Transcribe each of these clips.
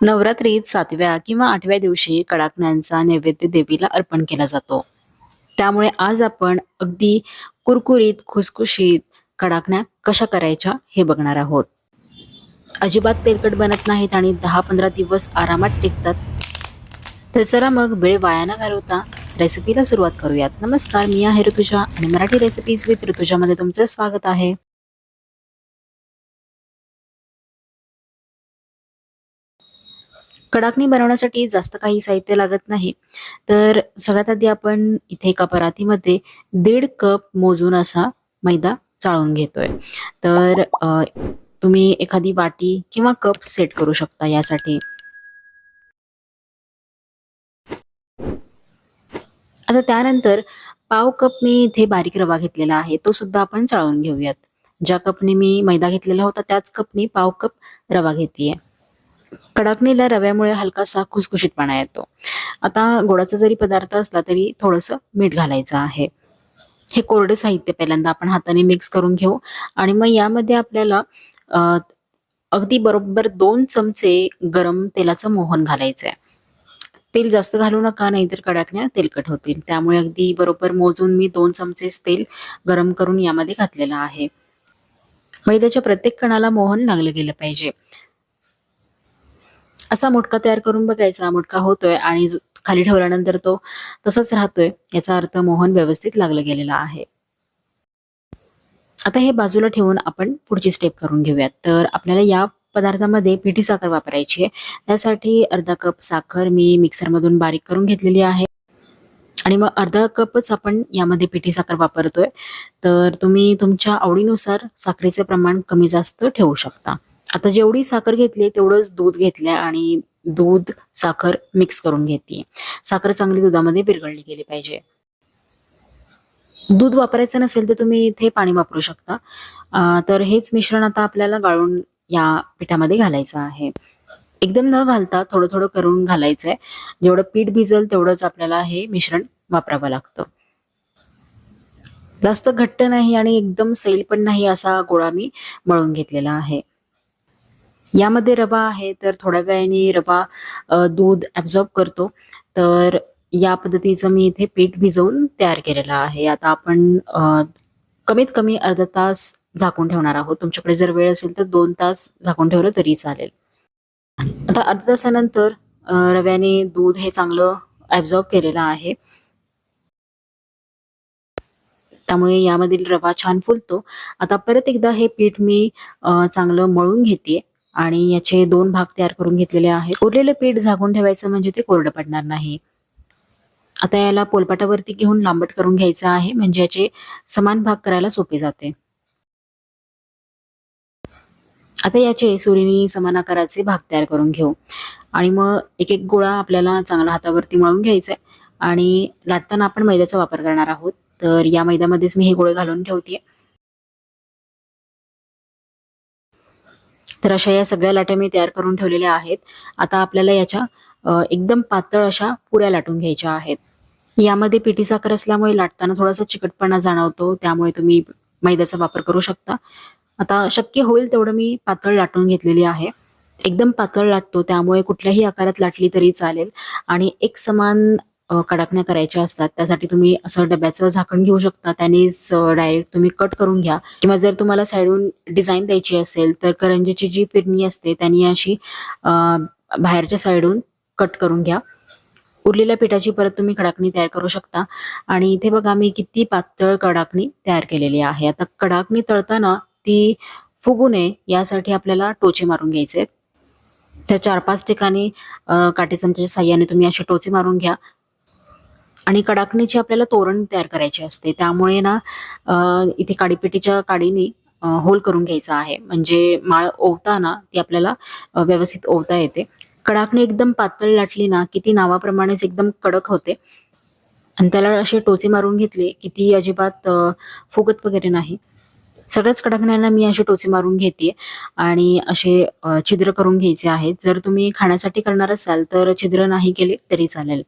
नवरात्रीत सातव्या किंवा आठव्या दिवशी कडाकण्यांचा नैवेद्य देवीला अर्पण केला जातो. त्यामुळे आज आपण अगदी कुरकुरीत खुसखुशीत कडाकण्या कशा करायच्या हे बघणार आहोत. अजिबात तेलकट बनत नाहीत आणि दहा पंधरा दिवस आरामात टिकतात. तर चला मग वेळ वाया न घालवता रेसिपीला सुरुवात करूयात. नमस्कार मी आहे ऋतुजा आणि मराठी रेसिपीज विथ ऋतुजामध्ये तुमचं स्वागत आहे. कडाकणी बनवण्यासाठी जास्त काही साहित्य लागत नाही. तर सगळ्यात आधी आपण इथे एका परातीमध्ये दीड कप मोजून असा मैदा चाळून घेतोय. तर तुम्ही एखादी वाटी किंवा कप सेट करू शकता यासाठी. आता त्यानंतर पाव कप मी इथे बारीक रवा घेतलेला आहे तो सुद्धा आपण चाळून घेऊयात. ज्या कपने मी मैदा घेतलेला होता त्याच कपने पाव कप रवा घेतेय. कडाकणीला रव्यामुळे हलकासा खुसखुशीतपणा येतो. आता गोडाचा जरी पदार्थ असला तरी थोडंसं मीठ घालायचं आहे. हे कोरडे साहित्य पहिल्यांदा आपण हाताने मिक्स करून घेऊ. आणि मग यामध्ये आपल्याला अगदी बरोबर दोन चमचे गरम तेलाचं मोहन घालायचं आहे तेल जास्त घालू नका नाहीतर कडाकण्या तेलकट होतील. त्यामुळे अगदी बरोबर मोजून मी दोन चमचेच तेल गरम करून यामध्ये घातलेलं आहे. मैद्याच्या प्रत्येक कणाला मोहन लागलं गेलं पाहिजे. असा मुटका तयार करून बघायचा मुटका होतोय आणि जो- खाली ठेवल्यानंतर तो तसाच राहतोय याचा अर्थ मोहन व्यवस्थित लागलं गेलेला आहे. आता हे बाजूला ठेवून आपण पुढची स्टेप करून घेऊयात. तर आपल्याला या पदार्थामध्ये पिठी साखर वापरायची आहे. त्यासाठी अर्धा कप साखर मी मिक्सरमधून बारीक करून घेतलेली आहे. आणि मग अर्धा कपच आपण यामध्ये पिठी साखर वापरतोय. तर तुम्ही तुमच्या आवडीनुसार साखरेचे प्रमाण कमी जास्त ठेवू शकता. आता जेवढी साखर घेतली तेवढंच दूध घेतलंय आणि दूध साखर मिक्स करून घेतली साखर चांगली दुधामध्ये विरघळली गेली पाहिजे. दूध वापरायचं नसेल तर तुम्ही इथे पाणी वापरू शकता. तर हेच मिश्रण आता आपल्याला गाळून या पिठामध्ये घालायचं आहे. एकदम न घालता थोडं थोडं करून घालायचंय. जेवढं पीठ भिजल तेवढंच आपल्याला हे मिश्रण वापरावं लागतं. जास्त घट्ट नाही आणि एकदम सैल पण नाही असा गोळा मी मळून घेतलेला आहे. यामध्ये रवा आहे तर थोड्या वेळाने रवा दूध ऍब्झॉर्ब करतो. तर या पद्धतीचं मी इथे पीठ भिजवून तयार केलेलं आहे. आता आपण कमीत कमी अर्धा तास झाकून ठेवणार आहोत. तुमच्याकडे जर वेळ असेल तर दोन तास झाकून ठेवलं तरी चालेल. आता अर्धा तासानंतर रव्याने दूध हे चांगलं ऍब्झॉर्ब केलेलं आहे. त्यामुळे यामधील रवा छान फुलतो. आता परत एकदा हे पीठ मी चांगलं मळून घेते आणि याचे दोन भाग तयार करून घेतलेले आहेत. उरलेलं पीठ झाकून ठेवायचं म्हणजे ते कोरडं पडणार नाही. आता याला पोलपाटावरती घेऊन लांबट करून घ्यायचं आहे. म्हणजे याचे समान भाग करायला सोपे जाते. आता याचे सुरीनी समान आकाराचे भाग तयार करून घेऊ. आणि मग एक एक गोळा आपल्याला चांगला हातावरती मळून घ्यायचा आहे आणि लाटताना आपण मैद्याचा वापर करणार आहोत. तर या मैद्यामध्येच मी हे गोळे घालून ठेवते तर अशा या सगळ्या लाट्या मी तयार करून ठेवलेल्या आहेत. आता आपल्याला याच्या एकदम पातळ अशा पुऱ्या लाटून घ्यायच्या आहेत. यामध्ये पिठी साखर असल्यामुळे लाटताना थोडासा चिकटपणा जाणवतो त्यामुळे तुम्ही मैद्याचा वापर करू शकता. आता शक्य होईल तेवढं मी पातळ लाटून घेतलेली आहे. एकदम पातळ लाटतो त्यामुळे कुठल्याही आकारात लाटली तरी चालेल. आणि एक समान कडाकण्या करायच्या असतात. त्यासाठी तुम्ही असं डब्याचं झाकण घेऊ शकता. त्यानेच डायरेक्ट तुम्ही कट करून घ्या. किंवा जर तुम्हाला साईडून डिझाईन द्यायची असेल तर करंजीची जी पिरणी असते त्यांनी अशी बाहेरच्या साईडून कट करून घ्या. उरलेल्या पिठाची परत तुम्ही कडाकणी तयार करू शकता. आणि इथे बघा मी किती पातळ कडाकणी तयार केलेली आहे. आता कडाकणी तळताना ती फुगू नये यासाठी आपल्याला टोचे मारून घ्यायचे आहेत. त्या चार पाच ठिकाणी काटे चमच्याच्या साह्याने तुम्ही असे टोचे मारून घ्या. आणि कडाकणीची आपल्याला तोरण तयार करायची असते. त्यामुळे ना इथे काडीपेटीच्या काडीने होल करून घ्यायचा आहे. म्हणजे माळ ओवताना ती आपल्याला व्यवस्थित ओवता येते. कडाकणी एकदम पातळ लाटली ना की ती नावाप्रमाणेच एकदम कडक होते. आणि त्याला असे टोचे मारून घेतले की ती अजिबात फुगत वगैरे नाही. सगळ्याच कडाकण्यांना मी असे टोचे मारून घेते आणि असे छिद्र करून घ्यायचे आहेत. जर तुम्ही खाण्यासाठी करणार असाल तर छिद्र नाही केले तरी चालेल.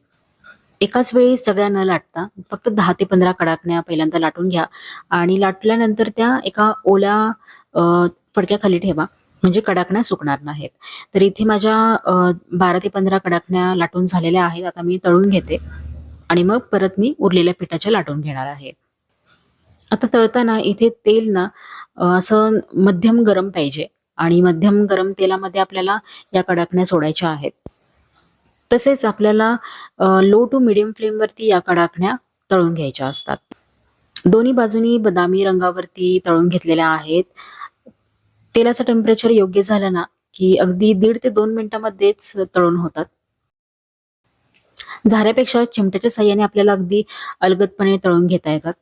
एकाच वेळी सगळ्या न लाटता फक्त दहा ते पंधरा कडाकण्या पहिल्यांदा लाटून घ्या. आणि लाटल्यानंतर त्या एका ओल्या फडक्याखाली ठेवा. म्हणजे कडाकण्या सुकणार नाहीत. तर इथे माझ्या बारा ते पंधरा कडाकण्या लाटून झालेल्या आहेत. आता मी तळून घेते. आणि मग परत मी उरलेल्या पिठाच्या लाटून घेणार आहे. आता तळताना इथे तेल ना असं मध्यम गरम पाहिजे. आणि मध्यम गरम तेलामध्ये आपल्याला या कडाकण्या सोडायच्या आहेत. तसेच आपल्याला लो टू मिडियम फ्लेमवरती या कडाकण्या तळून घ्यायच्या असतात. दोन्ही बाजूनी बदामी रंगावरती तळून घेतलेल्या आहेत. तेलाचं टेम्परेचर योग्य झालं ना की अगदी दीड ते दोन मिनिटांमध्येच तळून होतात. झाऱ्यापेक्षा चिमट्याच्या साह्याने आपल्याला अगदी अलगदपणे तळून घेता येतात.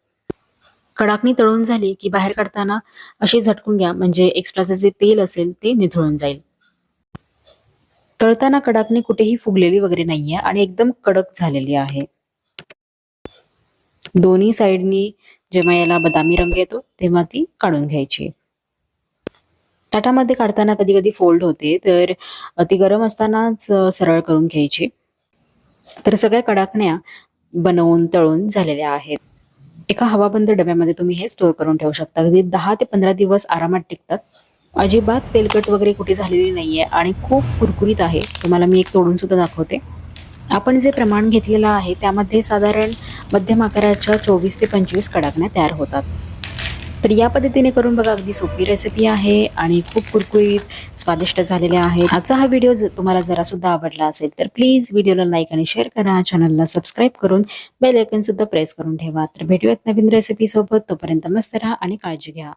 कडाकणी तळून झाली की बाहेर काढताना अशी झटकून घ्या म्हणजे एक्स्ट्राचं जे तेल असेल ते निथळून जाईल. तळताना कडाकणी कुठेही फुगलेली वगैरे नाहीये आणि एकदम कडक झालेली आहे. दोन्ही साइडनी जेव्हा याला बदामी रंग येतो तेव्हा ती काढून घ्यायची. ताटामध्ये काढताना कधी कधी फोल्ड होते तर ती गरम असतानाच सरळ करून घ्यायची. तर सगळ्या कडाकण्या बनवून तळून झालेल्या आहेत. एका हवाबंद डब्यामध्ये तुम्ही हे स्टोअर करून ठेवू शकता. अगदी दहा ते पंधरा दिवस आरामात टिकतात. अजिबात तेलकट वगैरे कुठे झालेली नाही आहे आणि खूप कुरकुरीत आहे. तुम्हाला मी एक तोडून सुद्धा दाखवते. आपण जे प्रमाण घेतलेलं आहे त्यामध्ये साधारण मध्यम आकाराच्या चोवीस ते पंचवीस कडाकण्या तयार होतात. तर या पद्धतीने करून बघा अगदी सोपी रेसिपी आहे आणि खूप कुरकुरीत स्वादिष्ट झालेल्या आहेत. आजचा हा व्हिडिओ जर तुम्हाला जरासुद्धा आवडला असेल तर प्लीज व्हिडिओला लाईक आणि शेअर करा. चॅनलला सबस्क्राईब करून बेल सुद्धा प्रेस करून ठेवा. तर भेटूयात नवीन रेसिपीसोबत तोपर्यंत मस्त राहा आणि काळजी घ्या.